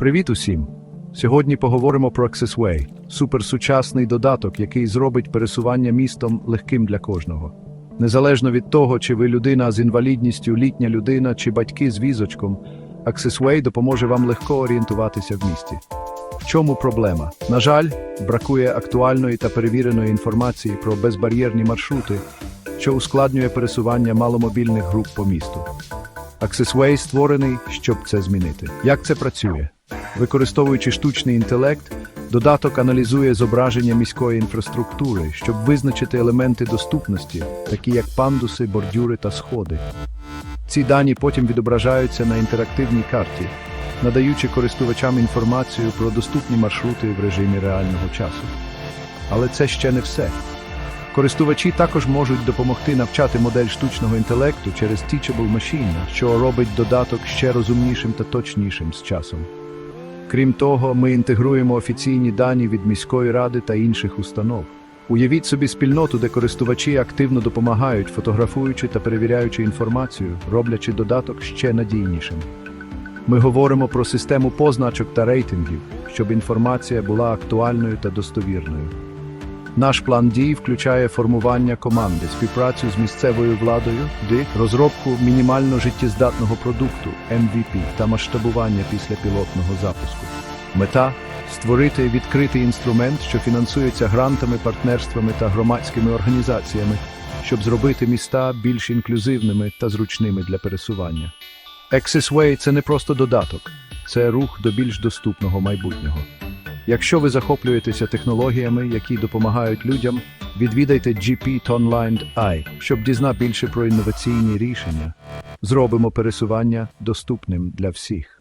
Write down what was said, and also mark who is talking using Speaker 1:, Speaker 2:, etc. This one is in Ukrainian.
Speaker 1: Привіт усім! Сьогодні поговоримо про AccessWay – суперсучасний додаток, який зробить пересування містом легким для кожного. Незалежно від того, чи ви людина з інвалідністю, літня людина чи батьки з візочком, AccessWay допоможе вам легко орієнтуватися в місті. В чому проблема? На жаль, бракує актуальної та перевіреної інформації про безбар'єрні маршрути, що ускладнює пересування маломобільних груп по місту. AccessWay створений, щоб це змінити. Як це працює? Використовуючи штучний інтелект, додаток аналізує зображення міської інфраструктури, щоб визначити елементи доступності, такі як пандуси, бордюри та сходи. Ці дані потім відображаються на інтерактивній карті, надаючи користувачам інформацію про доступні маршрути в режимі реального часу. Але це ще не все. Користувачі також можуть допомогти навчати модель штучного інтелекту через Teachable Machine, що робить додаток ще розумнішим та точнішим з часом. Крім того, ми інтегруємо офіційні дані від міської ради та інших установ. Уявіть собі спільноту, де користувачі активно допомагають, фотографуючи та перевіряючи інформацію, роблячи додаток ще надійнішим. Ми говоримо про систему позначок та рейтингів, щоб інформація була актуальною та достовірною. Наш план дій включає формування команди, співпрацю з місцевою владою, ДИК, розробку мінімально життєздатного продукту MVP та масштабування після пілотного запуску. Мета створити відкритий інструмент, що фінансується грантами, партнерствами та громадськими організаціями, щоб зробити міста більш інклюзивними та зручними для пересування. Accessway – це не просто додаток, це рух до більш доступного майбутнього. Якщо ви захоплюєтеся технологіями, які допомагають людям, відвідайте GP щоб дізнати більше про інноваційні рішення. Зробимо пересування доступним для всіх.